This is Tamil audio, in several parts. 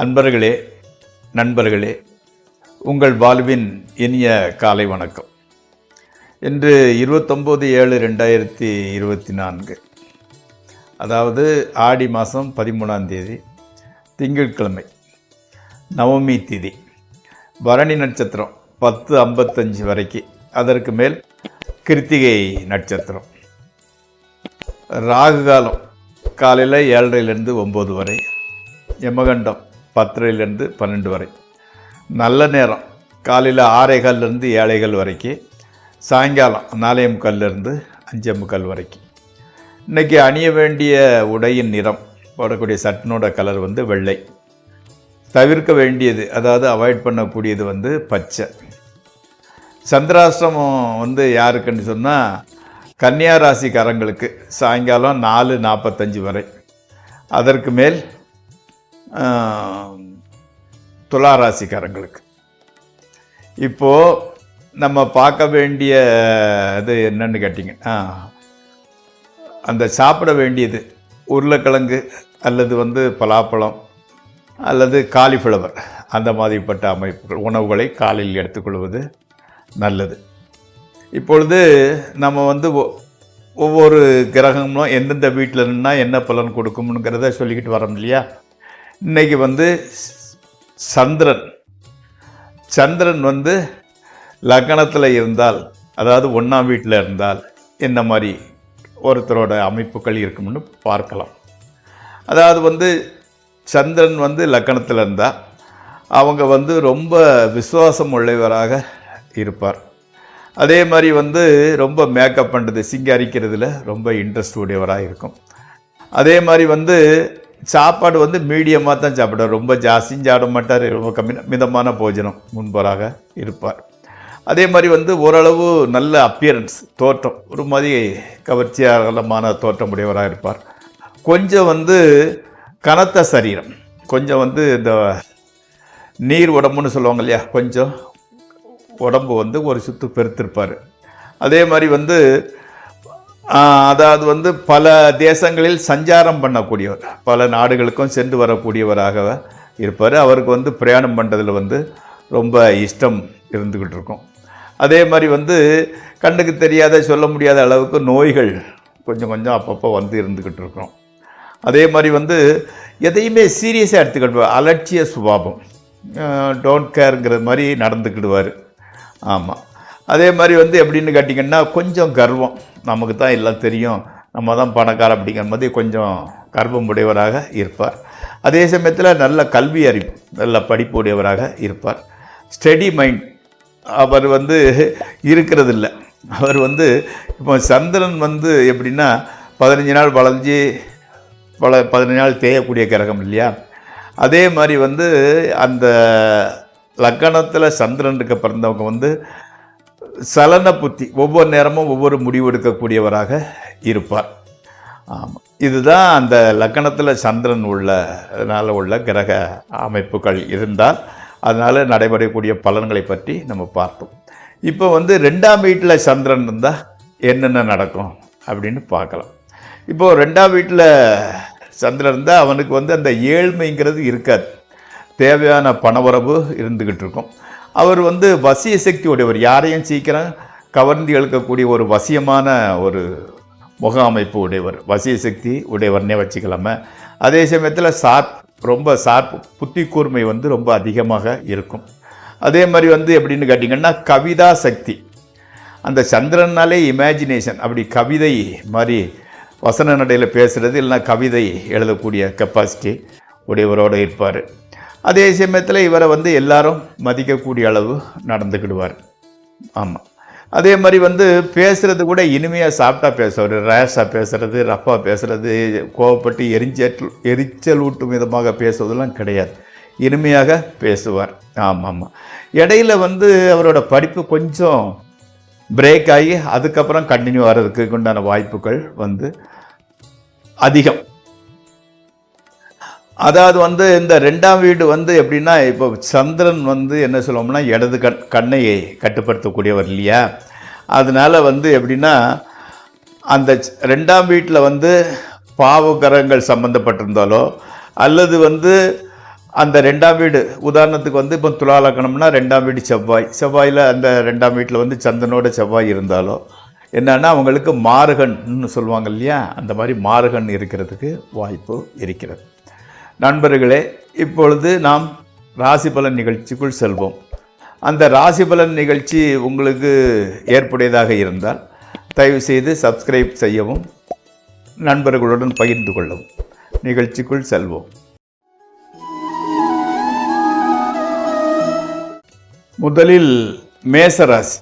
அன்பர்களே நண்பர்களே உங்கள் வாழ்வின் இனிய காலை வணக்கம். இன்று இருபத்தொம்போது ஏழு ரெண்டாயிரத்தி இருபத்தி நான்கு அதாவது ஆடி மாதம் பதிமூணாம் தேதி திங்கட்கிழமை நவமி திதி பரணி நட்சத்திரம் பத்து ஐம்பத்தஞ்சு வரைக்கும் அதற்கு மேல் கிருத்திகை நட்சத்திரம். ராகு காலம் காலையில் ஏழரைலேருந்து ஒம்பது வரை யமகண்டம் பத்தரைலேருந்து பன்னெண்டு வரை. நல்ல நேரம். காலையில் ஆறேகால்லேருந்து ஏழைகள் வரைக்கும் சாயங்காலம் நாலே முக்கால்லேருந்து அஞ்சே முக்கால் வரைக்கும் இன்றைக்கி அணிய வேண்டிய உடையின் நிறம் போடக்கூடிய சட்டினோட கலர் வந்து வெள்ளை. தவிர்க்க வேண்டியது அதாவது அவாய்ட் பண்ணக்கூடியது வந்து பச்சை. சந்திராசிரமம் வந்து யாருக்குன்னு சொன்னால் கன்னியா ராசிக்காரங்களுக்கு சாயங்காலம் நாலு நாற்பத்தஞ்சு வரை. அதற்கு மேல் துளாராசிக்காரங்களுக்கு. இப்போது நம்ம பார்க்க வேண்டிய இது என்னன்னு கேட்டிங்கன்னா அந்த சாப்பிட வேண்டியது உருளைக்கிழங்கு அல்லது வந்து பலாப்பழம் அல்லது காலிஃப்ளவர் அந்த மாதிரிப்பட்ட அமைப்புகள் உணவுகளை காலையில் எடுத்துக்கொள்வது நல்லது. இப்பொழுது நம்ம வந்து ஒ- ஒவ்வொரு கிரகங்களும் எந்தெந்த வீட்டில் இருந்தால் என்ன பலன் கொடுக்கும்ங்கிறத சொல்லிக்கிட்டு வரோம் இல்லையா? இன்னைக்கு வந்து சந்திரன். சந்திரன் வந்து லக்னத்தில் இருந்தால் அதாவது ஒன்றாம் வீட்டில் இருந்தால் என்ன மாதிரி ஒருத்தரோட அமைப்புகள் இருக்கும்னு பார்க்கலாம். அதாவது வந்து சந்திரன் வந்து லக்கணத்தில் இருந்தால் அவங்க வந்து ரொம்ப விசுவாசம் உள்ளவராக இருப்பார். அதே மாதிரி வந்து ரொம்ப மேக்கப் பண்ணுறது சிங்காரிக்கிறதுல ரொம்ப இன்ட்ரெஸ்ட் உடையவராக இருக்கும். அதே மாதிரி வந்து சாப்பாடு வந்து மீடியமாக தான் சாப்பிடுவார். ரொம்ப ஜாஸ்தியும் சாப்பிட மாட்டார் ரொம்ப கம்மி மிதமான போஜனம் முன்பராக இருப்பார். அதே மாதிரி வந்து ஓரளவு நல்ல அப்பியரன்ஸ் தோற்றம் ஒரு மாதிரி கவர்ச்சியாகலமான தோற்றம் உடையவராக இருப்பார். கொஞ்சம் வந்து கனத்த சரீரம் கொஞ்சம் வந்து இந்த நீர் உடம்புன்னு சொல்லுவாங்க இல்லையா கொஞ்சம் உடம்பு வந்து ஒரு சுத்து பெருத்திருப்பார். அதே மாதிரி வந்து அதாவது வந்து பல தேசங்களில் சஞ்சாரம் பண்ணக்கூடியவர். பல நாடுகளுக்கும் சென்று வரக்கூடியவராக இருப்பார். அவருக்கு வந்து பிரயாணம் பண்ணுறதுல வந்து ரொம்ப இஷ்டம் இருந்துக்கிட்டு இருக்கும். அதே மாதிரி வந்து கண்ணுக்கு தெரியாத சொல்ல முடியாத அளவுக்கு நோய்கள் கொஞ்சம் கொஞ்சம் அப்பப்போ வந்து இருந்துக்கிட்டு இருக்கோம். அதே மாதிரி வந்து எதையுமே சீரியஸாக எடுத்துக்கிட்டு அலட்சிய சுபாவம். டோன்ட் கேருங்கிற மாதிரி நடந்துக்கிடுவார். ஆமாம் அதே மாதிரி வந்து எப்படின்னு கேட்டிங்கன்னா கொஞ்சம் கர்வம். நமக்கு தான் எல்லாம் தெரியும். நம்ம தான் பணக்கார அப்படிங்கிற மாதிரி கொஞ்சம் கர்வம் உடையவராக இருப்பார். அதே சமயத்தில் நல்ல கல்வி அறிவு நல்ல படிப்பு உடையவராக இருப்பார். ஸ்டடி மைண்ட் அவர் வந்து இருக்கிறதில்ல. அவர் வந்து இப்போ சந்திரன் வந்து எப்படின்னா பதினஞ்சு நாள் வளைஞ்சு பல பதினஞ்சு நாள் தேயக்கூடிய கிரகம் இல்லையா? அதே மாதிரி வந்து அந்த லக்கணத்தில் சந்திரனுக்கு பிறந்தவங்க வந்து சலன புத்தி ஒவ்வொரு நேரமும் ஒவ்வொரு முடிவெடுக்கக்கூடியவராக இருப்பார். ஆமாம் இதுதான் அந்த லக்கணத்தில் சந்திரன் உள்ள அதனால் உள்ள கிரக அமைப்புகள் இருந்தால் அதனால் நடைபெறக்கூடிய பலன்களை பற்றி நம்ம பார்த்தோம். இப்போ வந்து ரெண்டாம் வீட்டில் சந்திரன் இருந்தால் என்னென்ன நடக்கும் அப்படின்னு பார்க்கலாம். இப்போது ரெண்டாம் வீட்டில் சந்திரன் இருந்தால் அவனுக்கு வந்து அந்த ஏழ்மைங்கிறது இருக்காது. தேவையான பணவரவு இருந்துக்கிட்டு இருக்கும். அவர் வந்து வசிய சக்தி உடையவர் யாரையும் சீக்கிரம் கவர்ந்து எழுக்கக்கூடிய ஒரு வசியமான ஒரு முக அமைப்பு உடையவர் வசிய சக்தி உடையவர்னே வச்சுக்கலாமே. அதே சமயத்தில் சார்ப் ரொம்ப சார்ப் புத்தி கூர்மை வந்து ரொம்ப அதிகமாக இருக்கும். அதே மாதிரி வந்து எப்படின்னு கேட்டிங்கன்னா கவிதா சக்தி. அந்த சந்திரனாலே இமேஜினேஷன் அப்படி கவிதை மாதிரி வசன நடையில் பேசுகிறது இல்லைன்னா கவிதை எழுதக்கூடிய கெப்பாசிட்டி உடையவரோடு இருப்பார். அதே சமயத்தில் இவரை வந்து எல்லாரும் மதிக்கக்கூடிய அளவு நடந்துக்கிடுவார். ஆமாம் அதே மாதிரி வந்து பேசுகிறது கூட இனிமையாக சாப்பிட்டா பேசுவார். ரேஷாக பேசுகிறது ரஃபாக பேசுகிறது கோவப்பட்டு எரிஞ்சல் எரிச்சல் ஊட்டும் விதமாக பேசுவதெல்லாம் கிடையாது. இனிமையாக பேசுவார். ஆமாம். ஆமாம் இடையில வந்து அவரோட படிப்பு கொஞ்சம் பிரேக் ஆகி அதுக்கப்புறம் கண்டினியூ ஆகிறதுக்கு உண்டான வாய்ப்புகள் வந்து அதிகம். அதாவது வந்து இந்த ரெண்டாம் வீடு வந்து எப்படின்னா இப்போ சந்திரன் வந்து என்ன சொல்லுவோம்னா இடது கண் கண்ணையை கட்டுப்படுத்தக்கூடியவர் இல்லையா? அதனால் வந்து எப்படின்னா அந்த ரெண்டாம் வீட்டில் வந்து பாவகரங்கள் சம்மந்தப்பட்டிருந்தாலோ அல்லது வந்து அந்த ரெண்டாம் வீடு உதாரணத்துக்கு வந்து இப்போ துலா ரெண்டாம் வீடு செவ்வாய். செவ்வாயில் அந்த ரெண்டாம் வீட்டில் வந்து சந்தனோட செவ்வாய் இருந்தாலோ என்னன்னா அவங்களுக்கு மாறுகன்னு சொல்லுவாங்க இல்லையா? அந்த மாதிரி மாறுகன் இருக்கிறதுக்கு வாய்ப்பு இருக்கிறது. நண்பர்களே இப்பொழுது நாம் ராசி பலன் நிகழ்ச்சிக்குள் செல்வோம். அந்த ராசி பலன் நிகழ்ச்சி உங்களுக்கு ஏற்புடையதாக இருந்தால் தயவு செய்து சப்ஸ்கிரைப் செய்யவும் நண்பர்களுடன் பகிர்ந்து கொள்ளவும். நிகழ்ச்சிக்குள் செல்வோம். முதலில் மேசராசி.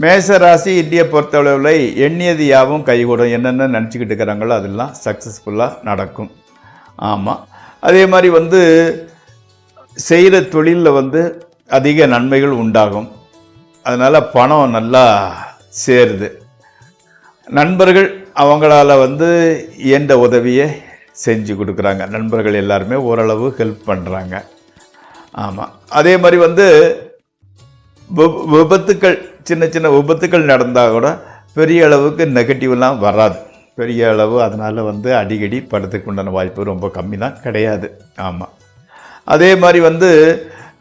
மேசராசி இந்திய பொறுத்தளவில் எண்ணியது யாவும் கைகூடும். என்னென்ன நினச்சிக்கிட்டு இருக்கிறாங்களோ அதெல்லாம் சக்ஸஸ்ஃபுல்லாக நடக்கும். ஆமாம் அதே மாதிரி வந்து செய்கிற தொழிலில் வந்து அதிக நன்மைகள் உண்டாகும். அதனால் பணம் நல்லா சேருது. நண்பர்கள் அவங்களால வந்து இயன்ற உதவியை செஞ்சு கொடுக்குறாங்க. நண்பர்கள் எல்லாருமே ஓரளவு ஹெல்ப் பண்ணுறாங்க ஆமாம் அதே மாதிரி வந்து விபத்துக்கள் சின்ன சின்ன விபத்துக்கள் நடந்தால் கூட பெரிய அளவுக்கு நெகட்டிவ்லாம் வராது. பெரிய அளவு அதனால் வந்து அடிக்கடி படத்துக்கு உண்டான வாய்ப்பு ரொம்ப கம்மி தான் கிடையாது. ஆமாம் அதே மாதிரி வந்து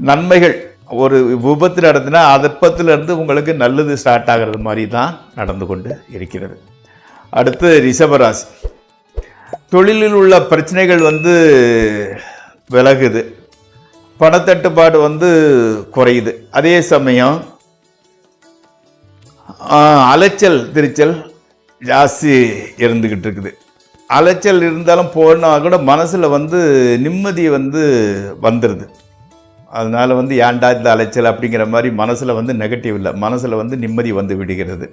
நன்மைகள். ஒரு விபத்து நடத்தினா அதப்பத்திலிருந்து உங்களுக்கு நல்லது ஸ்டார்ட் ஆகிறது மாதிரி தான் நடந்து கொண்டு இருக்கிறது. அடுத்து ரிஷபராசி. தொழிலில் உள்ள பிரச்சனைகள் வந்து விலகுது. பணத்தட்டுப்பாடு வந்து குறையுது. அதே சமயம் அலைச்சல் திருச்சல் ஜாஸ்தி இருந்துக்கிட்டு இருக்குது. அலைச்சல் இருந்தாலும் போனால் கூட மனசில் வந்து நிம்மதி வந்து வந்துடுது அதனால் வந்து ஏன்டா இந்த அலைச்சல் அப்படிங்கிற மாதிரி மனசில் வந்து நெகட்டிவ் இல்லை. மனசில் வந்து நிம்மதி வந்து விடுகிறது.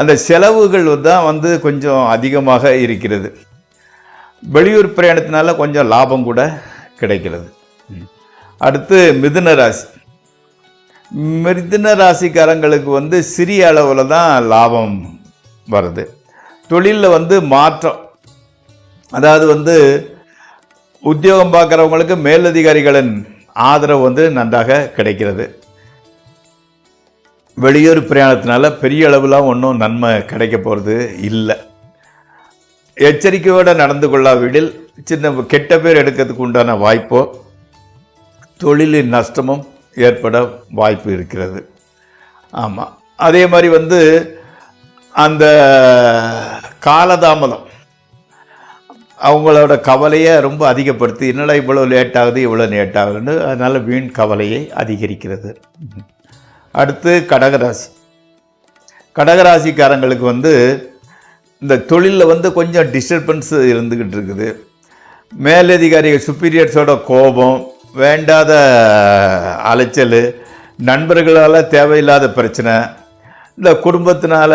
அந்த செலவுகள் தான் வந்து கொஞ்சம் அதிகமாக இருக்கிறது. வெளியூர் பிரயாணத்தினால கொஞ்சம் லாபம் கூட கிடைக்கிறது. அடுத்து மிதுன ராசி. மிதுன ராசிக்காரங்களுக்கு வந்து சிறிய அளவில் தான் லாபம் வருது. தொழிலில் வந்து மாற்றம். அதாவது வந்து உத்தியோகம் பார்க்குறவங்களுக்கு மேலதிகாரிகளின் ஆதரவு வந்து நன்றாக கிடைக்கிறது. வெளியூர் பிரயாணத்தினால பெரிய அளவுலாம் ஒன்றும் நன்மை கிடைக்க போகிறது இல்லை. எச்சரிக்கையோடு நடந்து கொள்ளாவிடில் சின்ன கெட்ட பேர் எடுக்கிறதுக்கு உண்டான வாய்ப்போ தொழிலின் நஷ்டமும் ஏற்பட வாய்ப்பு இருக்கிறது. ஆமாம் அதே மாதிரி வந்து அந்த காலதாமதம் அவங்களோட கவலையை ரொம்ப அதிகப்படுத்தி என்னடா இவ்வளோ லேட் ஆகுது இவ்வளோ லேட் ஆகுதுன்னு அதனால் வீண் கவலையை அதிகரிக்கிறது. அடுத்து கடகராசி. கடகராசிக்காரங்களுக்கு வந்து இந்த தொழிலில் வந்து கொஞ்சம் டிஸ்டர்பன்ஸ் இருந்துக்கிட்டு இருக்குது. மேலதிகாரிகள் சுப்பீரியர்ஸோட கோபம் வேண்டாத அலைச்சல் நண்பர்களால் தேவையில்லாத பிரச்சனை இந்த குடும்பத்தினால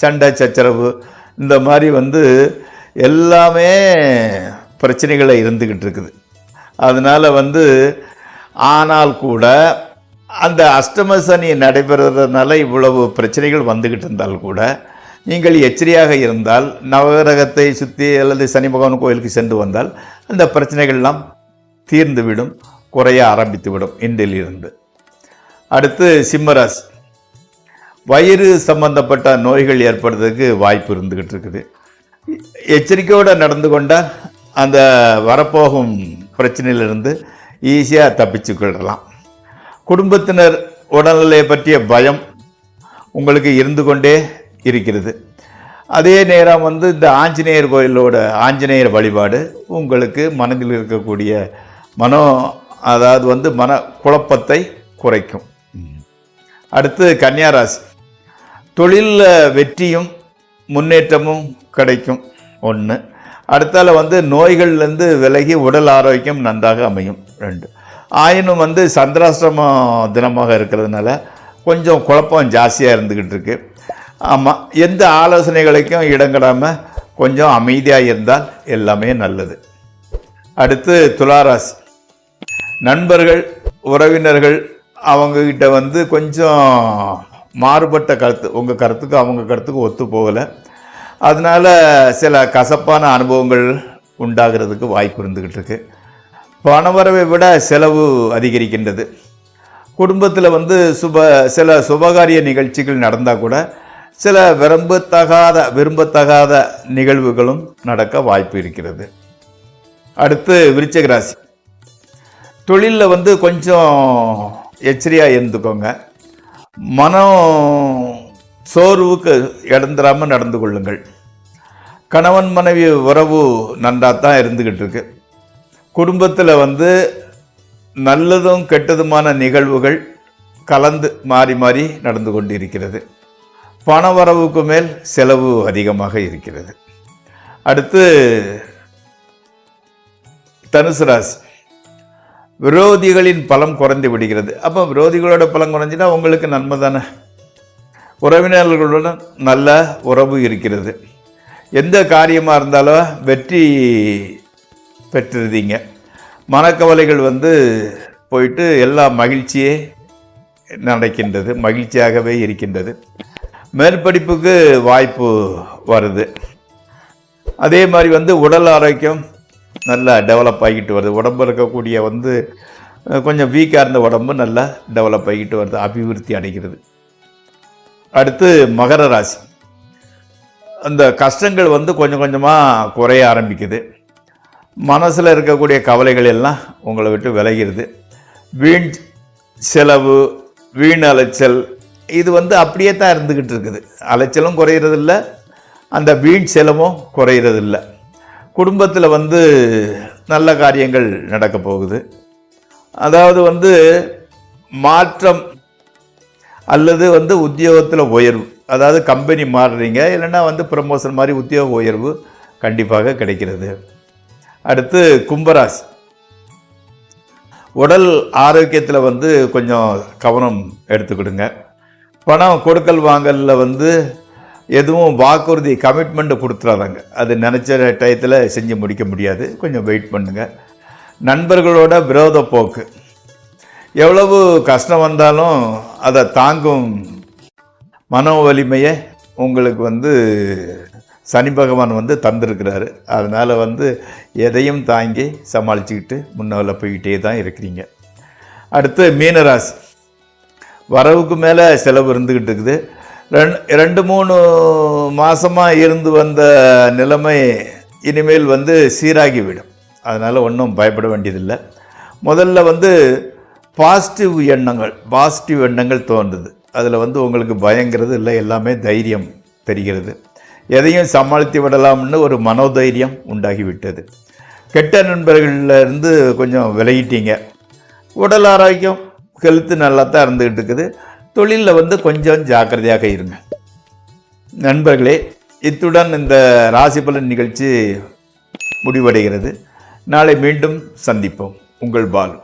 சண்டை சச்சரவு இந்த மாதிரி வந்து எல்லாமே பிரச்சனைகளை இருந்துக்கிட்டு இருக்குது. அதனால் வந்து ஆனால் கூட அந்த அஷ்டம சனி நடைபெறுறதுனால இவ்வளவு பிரச்சனைகள் வந்துக்கிட்டு இருந்தால் கூட நீங்கள் எச்சரியாக இருந்தால் நவகிரகத்தை சுற்றி அல்லது சனி பகவான் கோயிலுக்கு சென்று வந்தால் அந்த பிரச்சனைகள்லாம் தீர்ந்துவிடும் குறைய ஆரம்பித்துவிடும் இன்றிலிருந்து. அடுத்து சிம்மராசி. வயிறு சம்பந்தப்பட்ட நோய்கள் ஏற்படுறதுக்கு வாய்ப்பு இருந்துக்கிட்டு இருக்குது. எச்சரிக்கையோடு நடந்து கொண்டால் அந்த வரப்போகும் பிரச்சனையிலிருந்து ஈஸியாக தப்பிச்சுக்கொள்ளலாம் குடும்பத்தினர் உடல்நிலையை பற்றிய பயம் உங்களுக்கு இருந்து கொண்டே இருக்கிறது. அதே நேரம் வந்து இந்த ஆஞ்சநேயர் கோயிலோட ஆஞ்சநேயர் வழிபாடு உங்களுக்கு மனதில் இருக்கக்கூடிய மனோ அதாவது வந்து மன குழப்பத்தை குறைக்கும். அடுத்து கன்னியாராசி. தொழிலில் வெற்றியும் முன்னேற்றமும் கிடைக்கும். ஒன்று அடுத்தால வந்து நோய்கள்லேருந்து விலகி உடல் ஆரோக்கியம் நன்றாக அமையும். ரெண்டு. ஆயினும் வந்து சந்திராசிரம தினமாக இருக்கிறதுனால கொஞ்சம் குழப்பம் ஜாஸ்தியாக இருந்துக்கிட்டு இருக்கு ஆமாம் எந்த ஆலோசனைகளுக்கும் இடங்கிடாமல் கொஞ்சம் அமைதியாக இருந்தால் எல்லாமே நல்லது. அடுத்து துளாராசி. நண்பர்கள் உறவினர்கள் அவங்கக்கிட்ட வந்து கொஞ்சம் மாறுபட்ட கருத்து. உங்கள் கருத்துக்கு அவங்க கருத்துக்கு ஒத்து போகலை. அதனால சில கசப்பான அனுபவங்கள் உண்டாகிறதுக்கு வாய்ப்பு இருந்துக்கிட்டு இருக்கு. பணவரவை விட செலவு அதிகரிக்கின்றது. குடும்பத்தில் வந்து சுப சில சுபகாரிய நிகழ்ச்சிகள் நடந்தால் கூட சில விரும்பத்தகாத விரும்பத்தகாத நிகழ்வுகளும் நடக்க வாய்ப்பு இருக்கிறது. அடுத்து விருச்சிக ராசி. தொழிலில் வந்து கொஞ்சம் எச்சரியாக இருந்துக்கோங்க. மனம் சோர்வுக்கு இடந்துடாமல் நடந்து கொள்ளுங்கள். கணவன் மனைவி உறவு நன்றாக தான் இருந்துக்கிட்டு இருக்கு குடும்பத்தில் வந்து நல்லதும் கெட்டதுமான நிகழ்வுகள் கலந்து மாறி மாறி நடந்து கொண்டிருக்கிறது. பண வரவுக்கு மேல் செலவு அதிகமாக இருக்கிறது. அடுத்து தனுசு ராசி. விரோதிகளின் பலம் குறைந்து விடுகிறது. அப்போ விரோதிகளோட பலம் குறைஞ்சினா உங்களுக்கு நன்மை தானே? உறவினர்களுடன் நல்ல உறவு இருக்கிறது. எந்த காரியமாக இருந்தாலும் வெற்றி பெற்றிருந்தீங்க. மனக்கவலைகள் வந்து போயிட்டு எல்லா மகிழ்ச்சியே நடக்கின்றது மகிழ்ச்சியாகவே இருக்கின்றது. மேற்படிப்புக்கு வாய்ப்பு வருது. அதே மாதிரி வந்து உடல் ஆரோக்கியம் நல்லா டெவலப் ஆகிட்டு வருது. உடம்பு இருக்கக்கூடிய வந்து கொஞ்சம் வீக்காக இருந்த உடம்பு நல்லா டெவலப் ஆகிட்டு வருது. அபிவிருத்தி அடைகிறது. அடுத்து மகர ராசி. அந்த கஷ்டங்கள் வந்து கொஞ்சம் கொஞ்சமாக குறைய ஆரம்பிக்குது. மனசில் இருக்கக்கூடிய கவலைகள் எல்லாம் உங்களை விட்டு விலகிறது. வீண் செலவு வீண் அலைச்சல் இது வந்து அப்படியே தான் இருந்துக்கிட்டு இருக்குது. அலைச்சலும் குறையிறதில்ல. அந்த வீண் செலவும் குறையிறதில்லை. குடும்பத்தில் வந்து நல்ல காரியங்கள் நடக்க போகுது. அதாவது வந்து மாற்றம் அல்லது வந்து உத்தியோகத்தில் உயர்வு. அதாவது கம்பெனி மாறுறீங்க இல்லைன்னா வந்து ப்ரமோஷன் மாதிரி உத்தியோக உயர்வு கண்டிப்பாக கிடைக்கிறது. அடுத்து கும்பராசி. உடல் ஆரோக்கியத்தில் வந்து கொஞ்சம் கவனம் எடுத்துக்கிடுங்க. பணம் கொடுக்கல் வாங்கலில் வந்து எதுவும் வாக்குறுதி கமிட்மெண்ட்டு கொடுத்துறாதாங்க. அது நினச்ச டயத்தில் செஞ்சு முடிக்க முடியாது. கொஞ்சம் வெயிட் பண்ணுங்கள் நண்பர்களோட விரோத போக்கு. எவ்வளவு கஷ்டம் வந்தாலும் அதை தாங்கும் மன வலிமையை உங்களுக்கு வந்து சனி பகவான் வந்து தந்திருக்கிறாரு. அதனால் வந்து எதையும் தாங்கி சமாளிச்சுக்கிட்டு முன்னால் போய்கிட்டே தான் இருக்கிறீங்க. அடுத்து மீனராசி. வரவுக்கு மேலே செலவு இருந்துக்கிட்டு இருக்குது. ரெண்டு ரெண்டு மூணு மாதமாக இருந்து வந்த நிலைமை இனிமேல் வந்து சீராகிவிடும். அதனால் ஒன்றும் பயப்பட வேண்டியதில்லை. முதல்ல வந்து பாசிட்டிவ் எண்ணங்கள் பாசிட்டிவ் எண்ணங்கள் தோன்றுது. அதில் வந்து உங்களுக்கு பயங்கிறது இல்லை எல்லாமே தைரியம் தெரிகிறது. எதையும் சமாளித்து விடலாம்னு ஒரு மனோதைரியம் உண்டாகிவிட்டது. கெட்ட நண்பர்கள்ல இருந்து கொஞ்சம் விலகிட்டீங்க. உடல் ஆரோக்கியம் ஹெல்த்து நல்லா தான் இருந்துக்கிட்டு இருக்குது. தொழிலில் வந்து கொஞ்சம் ஜாக்கிரதையாக இருங்க. நண்பர்களே இத்துடன் இந்த ராசி பலன் நிகழ்ச்சி முடிவடைகிறது. நாளை மீண்டும் சந்திப்போம். உங்கள் பாலு.